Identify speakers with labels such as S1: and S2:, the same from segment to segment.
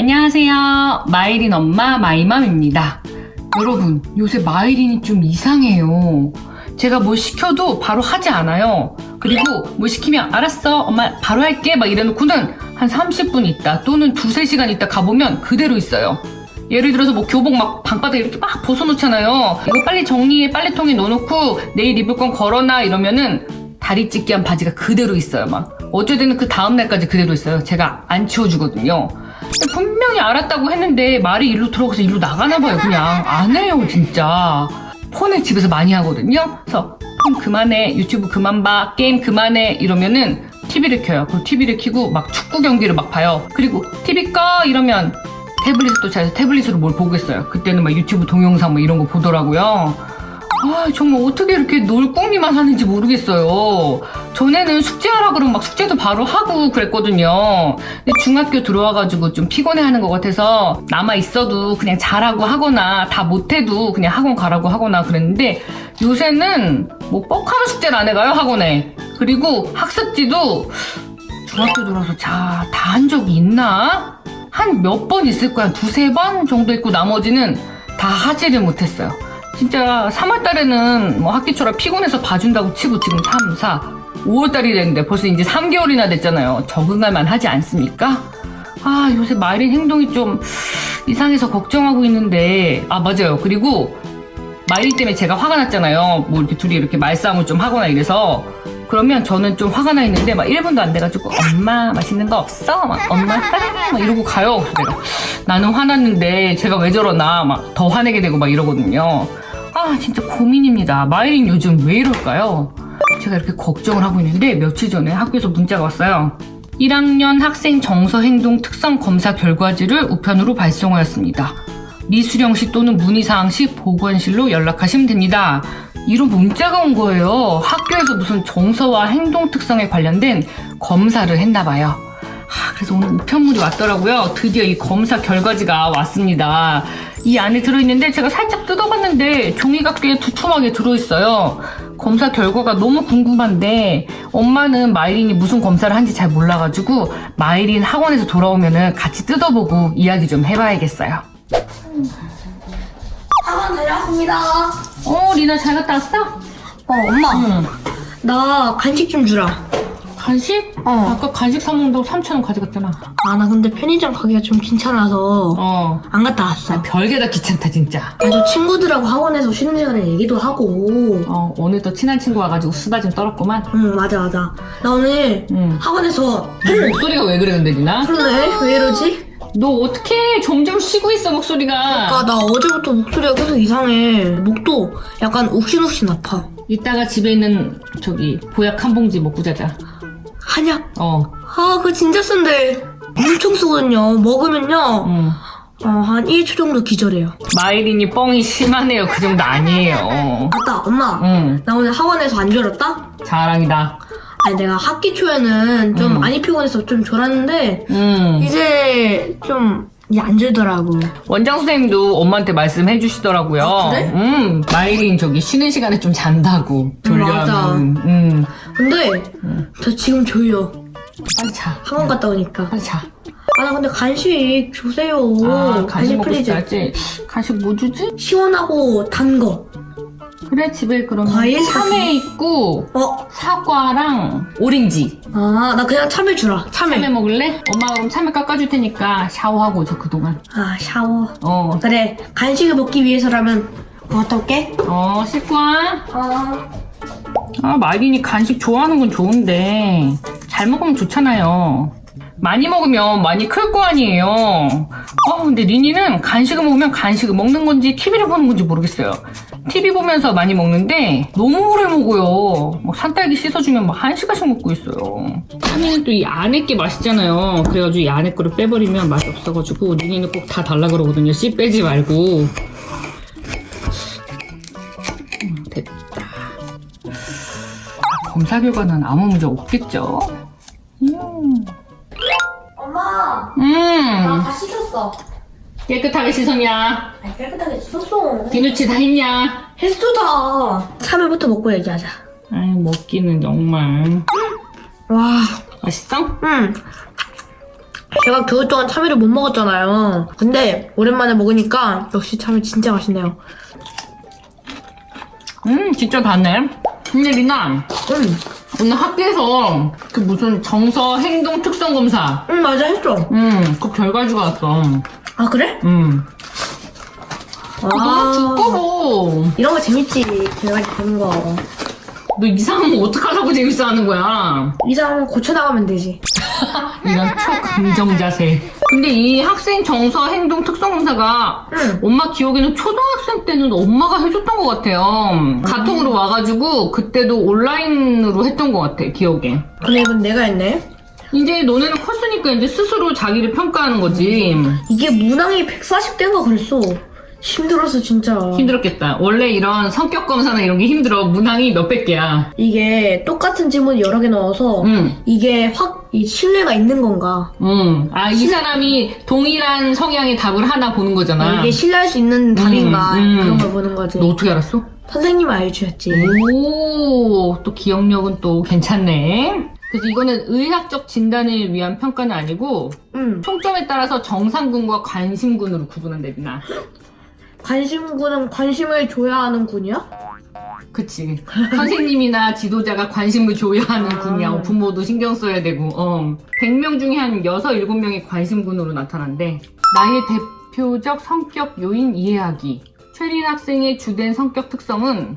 S1: 안녕하세요. 마이린 엄마 마이맘입니다. 여러분, 요새 마이린이 좀 이상해요. 제가 뭘 시켜도 바로 하지 않아요. 그리고 뭐 시키면 알았어, 엄마 바로 할게 막 이래놓고는 한 30분 있다 또는 두세 시간 있다 가보면 그대로 있어요. 예를 들어서 뭐 교복 막 방바닥에 이렇게 막 벗어놓잖아요. 이거 빨리 정리해 빨래통에 넣어놓고 내일 입을 건 걸어놔 이러면은 다리 찢기 한 바지가 그대로 있어요. 막 어쩌든 그 다음 날까지 그대로 있어요. 제가 안 치워주거든요. 분명히 알았다고 했는데 말이 일로 들어가서 일로 나가나 봐요. 그냥 안 해요 진짜. 폰을 집에서 많이 하거든요. 그래서 폰 그만해, 유튜브 그만 봐, 게임 그만해 이러면은 TV를 켜요. 그 TV를 켜고 막 축구 경기를 막 봐요. 그리고 TV 꺼 이러면 태블릿을 또 찾아서 태블릿으로 뭘 보겠어요. 그때는 막 유튜브 동영상 뭐 이런 거 보더라고요. 아 정말 어떻게 이렇게 놀궁리만 하는지 모르겠어요. 전에는 숙제하라 그러면 막 숙제도 바로 하고 그랬거든요. 근데 중학교 들어와가지고 좀 피곤해하는 것 같아서 남아 있어도 그냥 잘하고 하거나 다 못해도 그냥 학원 가라고 하거나 그랬는데 요새는 뭐 뻑하는 숙제를 안 해가요 학원에. 그리고 학습지도 중학교 들어서 자 다 한 적이 있나? 한 몇 번 있을 거야. 두세 번 정도 있고 나머지는 다 하지를 못했어요. 진짜 3월 달에는 뭐 학기 초라 피곤해서 봐준다고 치고 지금 3, 4, 5월 달이 됐는데 벌써 이제 3개월이나 됐잖아요. 적응할 만 하지 않습니까? 아, 요새 마이린 행동이 좀 이상해서 걱정하고 있는데, 아, 맞아요. 그리고 마이린 때문에 제가 화가 났잖아요. 뭐 이렇게 둘이 이렇게 말싸움을 좀 하거나 이래서. 그러면 저는 좀 화가 나 있는데 막 1분도 안 돼가지고 엄마 맛있는 거 없어? 막 엄마 사랑해? 막 이러고 가요. 그래서 내가 나는 화났는데 제가 왜 저러나 막 더 화내게 되고 막 이러거든요. 아 진짜 고민입니다. 마이린 요즘 왜 이럴까요? 제가 이렇게 걱정을 하고 있는데 며칠 전에 학교에서 문자가 왔어요. 1학년 학생 정서 행동 특성 검사 결과지를 우편으로 발송하였습니다. 미수령 시 또는 문의사항 시 보건실로 연락하시면 됩니다. 이런 문자가 온 거예요. 학교에서 무슨 정서와 행동 특성에 관련된 검사를 했나 봐요. 아, 그래서 오늘 우편물이 왔더라고요. 드디어 이 검사 결과지가 왔습니다. 이 안에 들어있는데 제가 살짝 뜯어봤는데 종이가 꽤 두툼하게 들어있어요. 검사 결과가 너무 궁금한데 엄마는 마이린이 무슨 검사를 한지 잘 몰라가지고 마이린 학원에서 돌아오면은 같이 뜯어보고 이야기 좀 해봐야겠어요.
S2: 학원 다녀왔습니다.
S1: 어, 리나 잘 갔다 왔어?
S2: 어, 엄마.
S1: 응.
S2: 나 간식 좀 주라.
S1: 간식?
S2: 어.
S1: 아까 간식 사 먹는다고 3,000원 가져갔잖아.
S2: 아, 나 근데 편의점 가기가 좀 귀찮아서
S1: 어.
S2: 안 갔다 왔어.
S1: 별게 다 귀찮다, 진짜.
S2: 나도 친구들하고 학원에서 쉬는 시간에 얘기도 하고.
S1: 어, 오늘 또 친한 친구 와가지고 수다 좀 떨었구만.
S2: 응, 맞아, 맞아. 나 오늘
S1: 응.
S2: 학원에서
S1: 목소리가 왜 그래, 근데, 리나?
S2: 그러네? 왜 이러지?
S1: 너 어떻게 점점 쉬고 있어, 목소리가.
S2: 아까 나 어제부터 목소리가 계속 이상해. 목도 약간 욱신욱신 아파.
S1: 이따가 집에 있는, 저기, 보약 한 봉지 먹고 자자.
S2: 한약?
S1: 어,
S2: 아, 그거 진짜 쓴데. 엄청 쓰거든요. 먹으면요.
S1: 응.
S2: 어, 한 1초 정도 기절해요.
S1: 마이린이 뻥이 심하네요. 그 정도 아니에요.
S2: 맞다, 엄마.
S1: 응,
S2: 나 오늘 학원에서 안 졸았다?
S1: 자랑이다.
S2: 아니 내가 학기 초에는 좀
S1: 음.
S2: 많이 피곤해서 좀 졸았는데
S1: 응.
S2: 이제 좀 이제 안 졸더라고.
S1: 원장 선생님도 엄마한테 말씀해 주시더라고요.
S2: 아, 그래?
S1: 음, 마이린 저기 쉬는 시간에 좀 잔다고.
S2: 맞아.
S1: 졸려하면. 음,
S2: 근데 저 지금 졸려.
S1: 빨리 자.
S2: 학원 갔다 오니까.
S1: 빨리 자.
S2: 아 나 근데 간식 주세요.
S1: 아, 간식 먹고
S2: 플리즈.
S1: 싶다 했지? 간식 뭐 주지?
S2: 시원하고 단 거.
S1: 그래, 집에 그럼
S2: 과일
S1: 참외 있고,
S2: 어?
S1: 사과랑 오렌지.
S2: 아 나 그냥 참외 주라. 참외.
S1: 참외 먹을래? 엄마가 그럼 참외 깎아줄 테니까 샤워하고 저 그동안.
S2: 아 샤워.
S1: 어,
S2: 그래 간식을 먹기 위해서라면 갔다 올게.
S1: 어, 씻고 와.
S2: 아.
S1: 아, 마린이 간식 좋아하는 건 좋은데 잘 먹으면 좋잖아요. 많이 먹으면 많이 클 거 아니에요. 어, 근데 리니는 간식을 먹으면 간식을 먹는 건지 TV를 보는 건지 모르겠어요. TV 보면서 많이 먹는데 너무 오래 먹어요. 막 산딸기 씻어주면 막 한 시간씩 먹고 있어요. 참외는 또 이 안에 게 맛있잖아요. 그래가지고 이 안에 거를 빼버리면 맛이 없어가지고 리니는 꼭 다 달라 그러거든요. 씨 빼지 말고. 검사 결과는 아무 문제 없겠죠? 음.
S2: 엄마.
S1: 음.
S2: 다 씻었어.
S1: 깨끗하게 씻었냐?
S2: 아니 깨끗하게 씻었어.
S1: 비누치 다 했냐?
S2: 했어 다. 참외부터 먹고 얘기하자.
S1: 아이, 먹기는 정말.
S2: 와.
S1: 맛있어?
S2: 응. 제가 겨울 동안 참외를 못 먹었잖아요. 근데 오랜만에 먹으니까 역시 참외 진짜 맛있네요.
S1: 음 진짜 다네. 근데 리나
S2: 음,
S1: 오늘 학교에서 그 무슨 정서 행동 특성 검사
S2: 음 맞아 했어.
S1: 음그 결과 가지고 왔어.
S2: 아 그래?
S1: 음. 그거 너무
S2: 아,
S1: 두꺼워.
S2: 이런 거 재밌지. 결과 보는 거.
S1: 너 이상하면 어떡하라고 재밌어 하는 거야?
S2: 이상 고쳐 나가면 되지.
S1: 이런 초감정 자세. 근데 이 학생 정서 행동 특성 검사가
S2: 응.
S1: 엄마 기억에는 초등학생 때는 엄마가 해줬던 것 같아요. 카톡으로 와가지고 그때도 온라인으로 했던 것 같아, 기억에.
S2: 근데 이건 내가 했네.
S1: 이제 너네는 컸으니까 이제 스스로 자기를 평가하는 거지.
S2: 이게 문항이 140대인가 그랬어. 힘들었어 진짜.
S1: 힘들었겠다. 원래 이런 성격 검사나 이런 게 힘들어. 문항이 몇백 개야.
S2: 이게 똑같은 질문 여러 개 넣어서
S1: 응.
S2: 이게 확 이 신뢰가 있는 건가?
S1: 응. 아, 이 사람이 동일한 성향의 답을 하나 보는 거잖아.
S2: 이게 신뢰할 수 있는 답인가
S1: 음.
S2: 그런 걸 보는 거지.
S1: 너 어떻게 알았어?
S2: 선생님이 알려주셨지.
S1: 오, 또 기억력은 또 괜찮네. 그래서 이거는 의학적 진단을 위한 평가는 아니고
S2: 응.
S1: 총점에 따라서 정상군과 관심군으로 구분한대, 나.
S2: 관심군은 관심을 줘야 하는 군이야?
S1: 그치. 선생님이나 지도자가 관심을 줘야 하는
S2: 아.
S1: 군이야. 부모도 신경 써야 되고, 어. 100명 중에 한 6, 7명이 관심군으로 나타난대. 나의 대표적 성격 요인 이해하기. 최린 학생의 주된 성격 특성은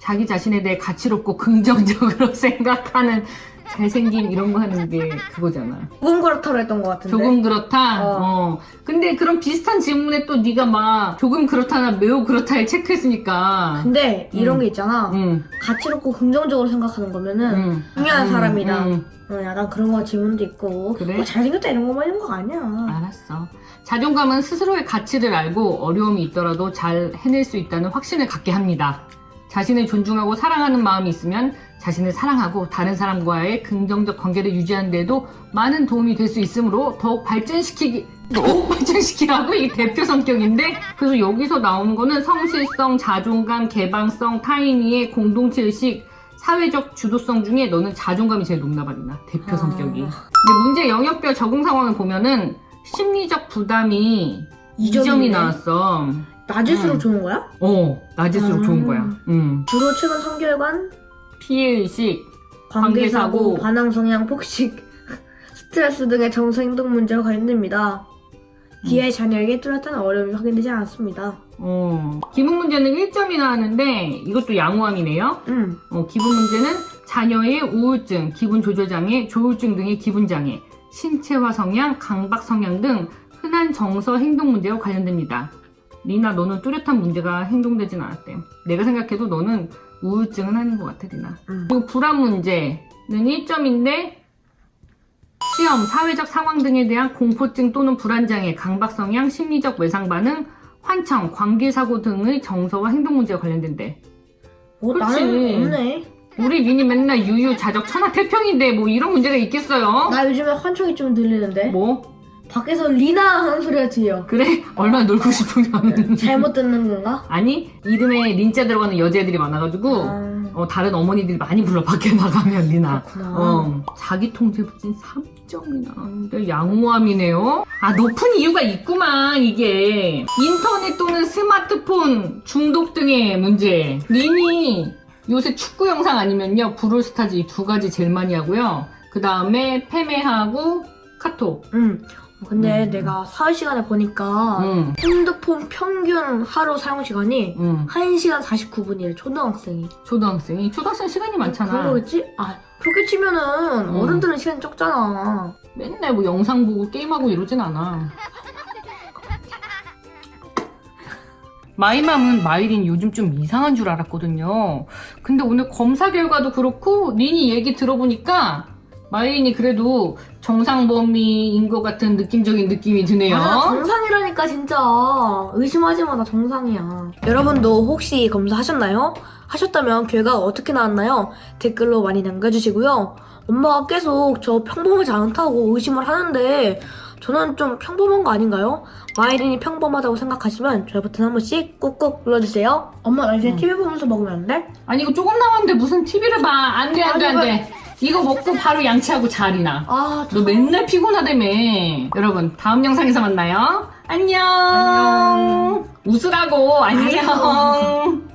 S1: 자기 자신에 대해 가치롭고 긍정적으로 생각하는 잘생김 이런 거 하는 게 그거잖아.
S2: 조금 그렇다고 했던 것 같은데.
S1: 조금 그렇다.
S2: 어.
S1: 어. 근데 그런 비슷한 질문에 또 네가 막 조금 그렇다나 매우 그렇다에 체크했으니까.
S2: 근데 이런
S1: 음.
S2: 게 있잖아.
S1: 응.
S2: 가치롭고 긍정적으로 생각하는 거면은
S1: 응.
S2: 중요한
S1: 응,
S2: 사람이다.
S1: 응.
S2: 어, 약간 그런 거 질문도 있고.
S1: 그래?
S2: 뭐 잘생겼다 이런 거만 있는 거 아니야.
S1: 알았어. 자존감은 스스로의 가치를 알고 어려움이 있더라도 잘 해낼 수 있다는 확신을 갖게 합니다. 자신을 존중하고 사랑하는 마음이 있으면 자신을 사랑하고 다른 사람과의 긍정적 관계를 유지하는 데도 많은 도움이 될 수 있으므로 더욱 발전시키기 더욱 발전시키라고 이 대표 성격인데 그래서 여기서 나오는 거는 성실성, 자존감, 개방성, 타인이의 공동체 의식, 사회적 주도성 중에 너는 자존감이 제일 높나 봐나 대표
S2: 아.
S1: 성격이. 근데 문제 영역별 적응 상황을 보면은 심리적 부담이 2점이
S2: 이점이네.
S1: 나왔어.
S2: 낮을수록
S1: 음.
S2: 좋은 거야?
S1: 어, 낮을수록
S2: 아.
S1: 좋은 거야. 음.
S2: 주로 최근 성결관,
S1: 피해의식,
S2: 관계사고,
S1: 관계사고.
S2: 반항 성향, 폭식, 스트레스 등의 정서 행동 문제와 관련됩니다. 기회 자녀에게 뚜렷한 어려움이 확인되지 않았습니다.
S1: 어. 기본 문제는 1점이 나왔는데 이것도 양호함이네요.
S2: 음.
S1: 어, 기본 문제는 자녀의 우울증, 기분 조절 장애, 조울증 등의 기분 장애, 신체화 성향, 강박 성향 등 흔한 정서 행동 문제와 관련됩니다. 리나, 너는 뚜렷한 문제가 행동되진 않았대. 내가 생각해도 너는 우울증은 아닌 것 같아, 리나.
S2: 음.
S1: 그리고 불안 문제는 1점인데 시험, 사회적 상황 등에 대한 공포증 또는 불안장애, 강박성향, 심리적 외상 반응, 환청, 관계사고 등의 정서와 행동 문제와 관련된대.
S2: 어,
S1: 그렇지.
S2: 나는 없네.
S1: 우리 미니 맨날 유유, 자적, 천하, 태평인데 뭐 이런 문제가 있겠어요?
S2: 나 요즘에 환청이 좀 들리는데.
S1: 뭐?
S2: 밖에서 리나 하는 소리가 들려.
S1: 그래? 얼마나 놀고 싶으면.
S2: 잘못 듣는 건가?
S1: 아니, 이름에 린자 들어가는 여자애들이 많아가지고,
S2: 아,
S1: 어, 다른 어머니들이 많이 불러, 밖에 나가면, 리나.
S2: 그렇구나.
S1: 어, 자기 통제 부진 3점이나. 근데 양호함이네요. 아, 높은 이유가 있구만, 이게. 인터넷 또는 스마트폰 중독 등의 문제. 린이 요새 축구 영상 아니면요, 브롤스타즈 이 두 가지 제일 많이 하고요. 그 다음에 패매하고 카톡.
S2: 응. 근데
S1: 음.
S2: 내가 사회 시간에 보니까
S1: 응,
S2: 핸드폰 평균 하루 사용 시간이
S1: 응.
S2: 1시간 49분이래, 초등학생이.
S1: 초등학생이. 초등학생 시간이 많잖아.
S2: 그런 거겠지? 아, 그렇게 치면은
S1: 음.
S2: 어른들은 시간이 적잖아.
S1: 맨날 뭐 영상 보고 게임하고 이러진 않아. 마이맘은 마이린 요즘 좀 이상한 줄 알았거든요. 근데 오늘 검사 결과도 그렇고 린이 얘기 들어보니까 마이린이 그래도 정상 범위인 것 같은 느낌적인 느낌이 드네요.
S2: 아, 정상이라니까 진짜. 의심하지 마, 나 정상이야. 여러분도 혹시 검사하셨나요? 하셨다면 결과가 어떻게 나왔나요? 댓글로 많이 남겨주시고요. 엄마가 계속 저 평범하지 않다고 의심을 하는데 저는 좀 평범한 거 아닌가요? 마이린이 평범하다고 생각하시면 저희 버튼 한 번씩 꾹꾹 눌러주세요. 엄마 나 이제
S1: 응.
S2: TV 보면서 먹으면 안 돼?
S1: 아니 이거 조금 남았는데 무슨 TV를 봐. 안 돼, 안 돼, 안 돼. 이거 먹고 바로 양치하고 자리나.
S2: 아,
S1: 너 맨날 피곤하다며. 여러분, 다음 영상에서 만나요. 안녕.
S2: 안녕.
S1: 웃으라고. 안녕.